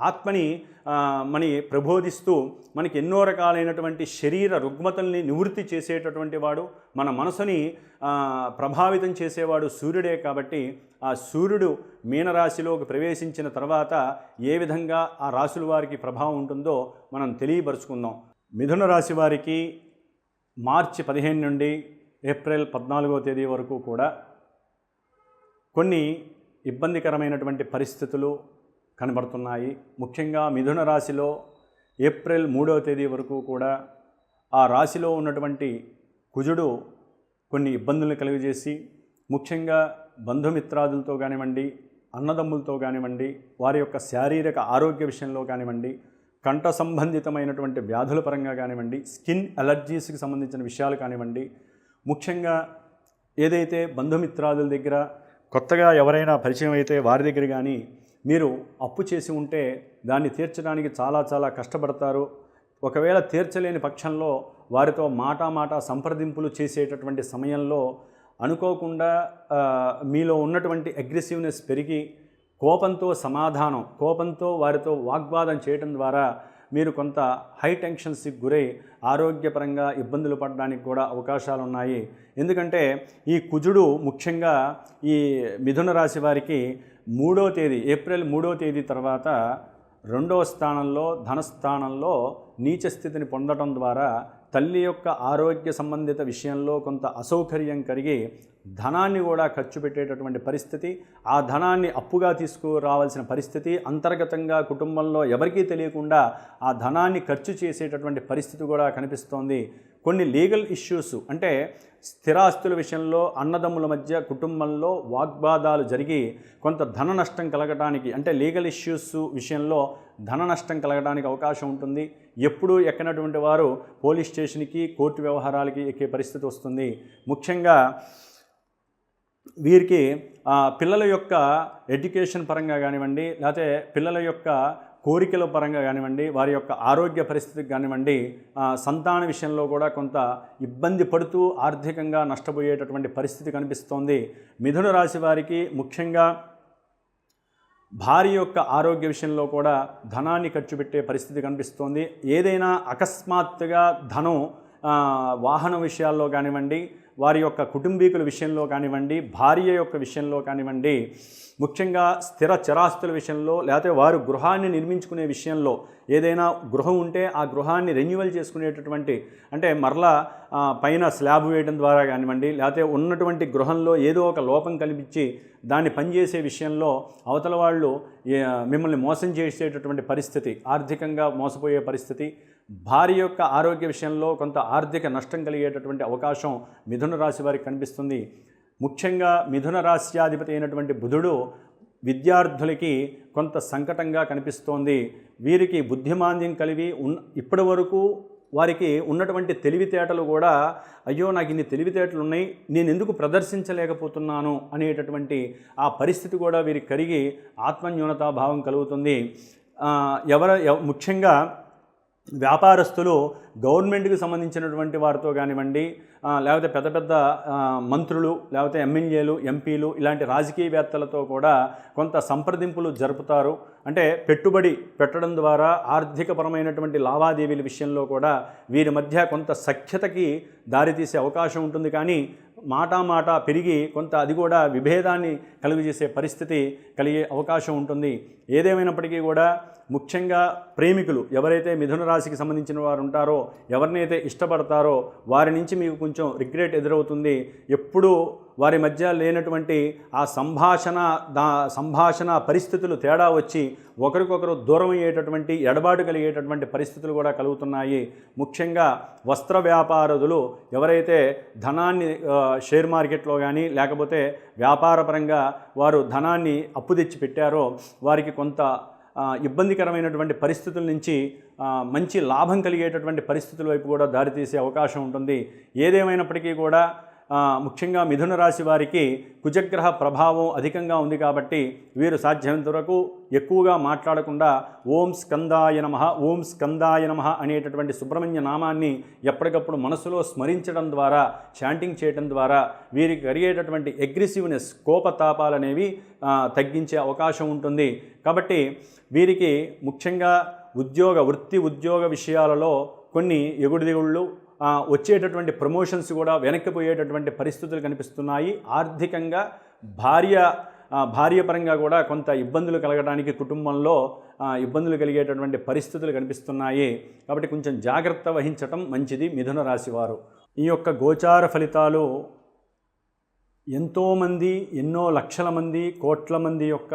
ఆత్మని మని ప్రబోధిస్తూ మనకి ఎన్నో రకాలైనటువంటి శరీర రుగ్మతల్ని నివృత్తి చేసేటటువంటి వాడు మన మనసుని ప్రభావితం చేసేవాడు సూర్యుడే కాబట్టి ఆ సూర్యుడు మీనరాశిలోకి ప్రవేశించిన తర్వాత ఏ విధంగా ఆ రాశుల వారికి ప్రభావం ఉంటుందో మనం తెలియపరుచుకుందాం. మిథున రాశి వారికి మార్చి పదిహేను నుండి ఏప్రిల్ పద్నాలుగో తేదీ వరకు కూడా కొన్ని ఇబ్బందికరమైనటువంటి పరిస్థితులు కనబడుతున్నాయి. ముఖ్యంగా మిథున రాశిలో ఏప్రిల్ మూడవ తేదీ వరకు కూడా ఆ రాశిలో ఉన్నటువంటి కుజుడు కొన్ని ఇబ్బందులను కలుగజేసి ముఖ్యంగా బంధుమిత్రాదులతో కానివ్వండి అన్నదమ్ములతో కానివ్వండి వారి యొక్క శారీరక ఆరోగ్య విషయంలో కానివ్వండి కంఠ సంబంధితమైనటువంటి వ్యాధుల పరంగా కానివ్వండి స్కిన్ అలర్జీస్కి సంబంధించిన విషయాలు కానివ్వండి ముఖ్యంగా ఏదైతే బంధుమిత్రాదుల దగ్గర కొత్తగా ఎవరైనా పరిచయం అయితే వారి దగ్గర కానీ మీరు అప్పు చేసి ఉంటే దాన్ని తీర్చడానికి చాలా చాలా కష్టపడతారు. ఒకవేళ తీర్చలేని పక్షంలో వారితో మాట మాట సంప్రదింపులు చేసేటటువంటి సమయంలో అనుకోకుండా మీలో ఉన్నటువంటి అగ్రెసివ్నెస్ పెరిగి కోపంతో సమాధానం కోపంతో వారితో వాగ్వాదం చేయటం ద్వారా మీరు కొంత హై టెన్షన్స్కి గురై ఆరోగ్యపరంగా ఇబ్బందులు పడడానికి కూడా అవకాశాలు ఉన్నాయి ఎందుకంటే ఈ కుజుడు ముఖ్యంగా ఈ మిథున రాశి వారికి మూడో తేదీ ఏప్రిల్ మూడో తేదీ తర్వాత రెండవ స్థానంలో ధనస్థానంలో నీచ స్థితిని పొందడం ద్వారా తల్లి యొక్క ఆరోగ్య సంబంధిత విషయంలో కొంత అసౌకర్యం కలిగి ధనాన్ని కూడా ఖర్చు పెట్టేటటువంటి పరిస్థితి ఆ ధనాన్ని అప్పుగా తీసుకురావాల్సిన పరిస్థితి అంతర్గతంగా కుటుంబంలో ఎవరికీ తెలియకుండా ఆ ధనాన్ని ఖర్చు చేసేటటువంటి పరిస్థితి కూడా కనిపిస్తోంది. కొన్ని లీగల్ ఇష్యూస్ అంటే స్థిరాస్తుల విషయంలో అన్నదమ్ముల మధ్య కుటుంబంలో వాగ్వాదాలు జరిగి కొంత ధన నష్టం కలగడానికి అంటే లీగల్ ఇష్యూస్ విషయంలో ధన నష్టం కలగడానికి అవకాశం ఉంటుంది. ఎప్పుడూ ఎక్కనటువంటి వారు పోలీస్ స్టేషన్కి కోర్టు వ్యవహారాలకి ఎక్కే పరిస్థితి వస్తుంది. ముఖ్యంగా వీరికి పిల్లల యొక్క ఎడ్యుకేషన్ పరంగా కానివ్వండి లేకపోతే పిల్లల యొక్క కోరికల పరంగా కానివ్వండి వారి యొక్క ఆరోగ్య పరిస్థితికి కానివ్వండి సంతాన విషయంలో కూడా కొంత ఇబ్బంది పడుతూ ఆర్థికంగా నష్టపోయేటటువంటి పరిస్థితి కనిపిస్తోంది. మిథున రాశి వారికి ముఖ్యంగా భార్య యొక్క ఆరోగ్య విషయంలో కూడా ధనాన్ని ఖర్చు పెట్టే పరిస్థితి కనిపిస్తోంది. ఏదైనా అకస్మాత్తుగా ధనం వాహన విషయాల్లో కానివ్వండి వారి యొక్క కుటుంబీకుల విషయంలో కానివ్వండి భార్య యొక్క విషయంలో కానివ్వండి ముఖ్యంగా స్థిర చరాస్తుల విషయంలో లేకపోతే వారు గృహాన్ని నిర్మించుకునే విషయంలో ఏదైనా గృహం ఉంటే ఆ గృహాన్ని రెన్యువల్ చేసుకునేటటువంటి అంటే మరలా పైన స్లాబ్ వేయడం ద్వారా కానివ్వండి లేకపోతే ఉన్నటువంటి గృహంలో ఏదో ఒక లోపం కనిపించి దాన్ని పనిచేసే విషయంలో అవతల వాళ్ళు మిమ్మల్ని మోసం చేసేటటువంటి పరిస్థితి ఆర్థికంగా మోసపోయే పరిస్థితి భార్య యొక్క ఆరోగ్య విషయంలో కొంత ఆర్థిక నష్టం కలిగేటటువంటి అవకాశం మిథున రాశి వారికి కనిపిస్తుంది. ముఖ్యంగా మిథున రాశ్యాధిపతి అయినటువంటి బుధుడు విద్యార్థులకి కొంత సంకటంగా కనిపిస్తోంది. వీరికి బుద్ధిమాంద్యం కలిగి ఉన్ ఇప్పటి వరకు వారికి ఉన్నటువంటి తెలివితేటలు కూడా అయ్యో నాకు ఇన్ని తెలివితేటలు ఉన్నాయి నేను ఎందుకు ప్రదర్శించలేకపోతున్నాను అనేటటువంటి ఆ పరిస్థితి కూడా వీరికి కరిగి ఆత్మన్యూనతాభావం కలుగుతుంది. ఎవర ముఖ్యంగా వ్యాపారస్తులు గవర్నమెంట్కి సంబంధించినటువంటి వారితో కానివ్వండి లేకపోతే పెద్ద పెద్ద మంత్రులు లేకపోతే ఎమ్మెల్యేలు ఎంపీలు ఇలాంటి రాజకీయవేత్తలతో కూడా కొంత సంప్రదింపులు జరుపుతారు. అంటే పెట్టుబడి పెట్టడం ద్వారా ఆర్థికపరమైనటువంటి లావాదేవీల విషయంలో కూడా వీరి మధ్య కొంత సఖ్యతకి దారితీసే అవకాశం ఉంటుంది. కానీ మాటామాట పెరిగి కొంత అది కూడా విభేదాన్ని కలుగజేసే పరిస్థితి కలిగే అవకాశం ఉంటుంది. ఏదేమైనప్పటికీ కూడా ముఖ్యంగా ప్రేమికులు ఎవరైతే మిథున రాశికి సంబంధించిన వారు ఉంటారో ఎవరినైతే ఇష్టపడతారో వారి నుంచి మీకు కొంచెం రిగ్రెట్ ఎదురవుతుంది. ఎప్పుడూ వారి మధ్య లేనటువంటి ఆ సంభాషణ దా సంభాషణ పరిస్థితులు తేడా వచ్చి ఒకరికొకరు దూరం అయ్యేటటువంటి ఎడబాటు కలిగేటటువంటి పరిస్థితులు కూడా కలుగుతున్నాయి. ముఖ్యంగా వస్త్ర వ్యాపారదులు ఎవరైతే ధనాన్ని షేర్ మార్కెట్లో కానీ లేకపోతే వ్యాపారపరంగా వారు ధనాన్ని అప్పు తెచ్చి పెట్టారో వారికి కొంత ఇబ్బందికరమైనటువంటి పరిస్థితుల నుంచి మంచి లాభం కలిగేటటువంటి పరిస్థితుల వైపు కూడా దారితీసే అవకాశం ఉంటుంది. ఏదేమైనప్పటికీ కూడా ముఖ్యంగా మిథున రాశి వారికి కుజగ్రహ ప్రభావం అధికంగా ఉంది కాబట్టి వీరు సాధ్యమైనంత వరకు ఎక్కువగా మాట్లాడకుండా ఓం స్కందాయ నమ ఓం స్కందాయ నమ అనేటటువంటి సుబ్రహ్మణ్య నామాన్ని ఎప్పటికప్పుడు మనసులో స్మరించడం ద్వారా చాంటింగ్ చేయడం ద్వారా వీరికి కలిగేటటువంటి అగ్రెసివ్నెస్ కోపతాపాలనేవి అనేవి తగ్గించే అవకాశం ఉంటుంది. కాబట్టి వీరికి ముఖ్యంగా ఉద్యోగ వృత్తి ఉద్యోగ విషయాలలో కొన్ని ఎగుడు దిగుళ్ళు వచ్చేటటువంటి ప్రమోషన్స్ కూడా వెనక్కిపోయేటటువంటి పరిస్థితులు కనిపిస్తున్నాయి. ఆర్థికంగా భార్య భార్యపరంగా భార్య పరంగా కూడా కొంత ఇబ్బందులు కలగడానికి కుటుంబంలో ఇబ్బందులు కలిగేటటువంటి పరిస్థితులు కనిపిస్తున్నాయి. కాబట్టి కొంచెం జాగ్రత్త వహించటం మంచిది మిథున రాశివారు ఈ యొక్క గోచార ఫలితాలు ఎంతోమంది ఎన్నో లక్షల మంది కోట్ల మంది యొక్క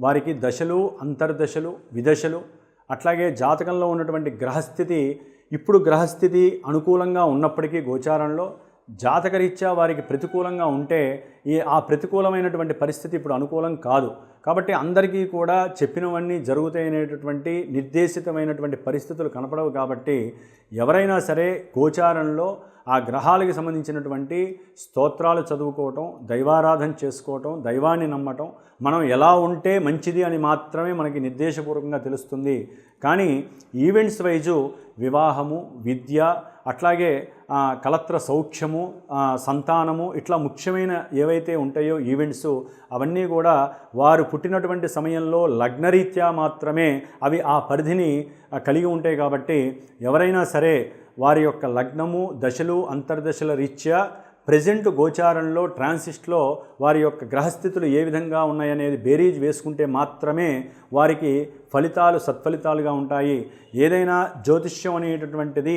వారికి దశలు అంతర్దశలు విదశలు అట్లాగే జాతకంలో ఉన్నటువంటి గ్రహస్థితి ఇప్పుడు గ్రహస్థితి అనుకూలంగా ఉన్నప్పటికీ గోచారంలో జాతకరీత్యా వారికి ప్రతికూలంగా ఉంటే ఈ ఆ ప్రతికూలమైనటువంటి పరిస్థితి ఇప్పుడు అనుకూలం కాదు. కాబట్టి అందరికీ కూడా చెప్పినవన్నీ జరుగుతాయనేటటువంటి నిర్దేశితమైనటువంటి పరిస్థితులు కనపడవు కాబట్టి ఎవరైనా సరే గోచారంలో ఆ గ్రహాలకి సంబంధించినటువంటి స్తోత్రాలు చదువుకోవటం దైవారాధన చేసుకోవటం దైవాన్ని నమ్మటం మనం ఎలా ఉంటే మంచిది అని మాత్రమే మనకి నిర్దేశపూర్వకంగా తెలుస్తుంది. కానీ ఈవెంట్స్ వైజు వివాహము విద్య అట్లాగే కలత్ర సౌఖ్యము సంతానము ఇట్లా ముఖ్యమైన ఏవైతే ఉంటాయో ఈవెంట్స్ అవన్నీ కూడా వారు పుట్టినటువంటి సమయంలో లగ్నరీత్యా మాత్రమే అవి ఆ పరిధిని కలిగి ఉంటాయి కాబట్టి ఎవరైనా సరే వారి యొక్క లగ్నము దశలు అంతర్దశల రీత్యా ప్రజెంట్ గోచారంలో ట్రాన్సిస్ట్లో వారి యొక్క గ్రహస్థితులు ఏ విధంగా ఉన్నాయనేది బేరీజ్ వేసుకుంటే మాత్రమే వారికి ఫలితాలు సత్ఫలితాలుగా ఉంటాయి. ఏదైనా జ్యోతిష్యం అనేటటువంటిది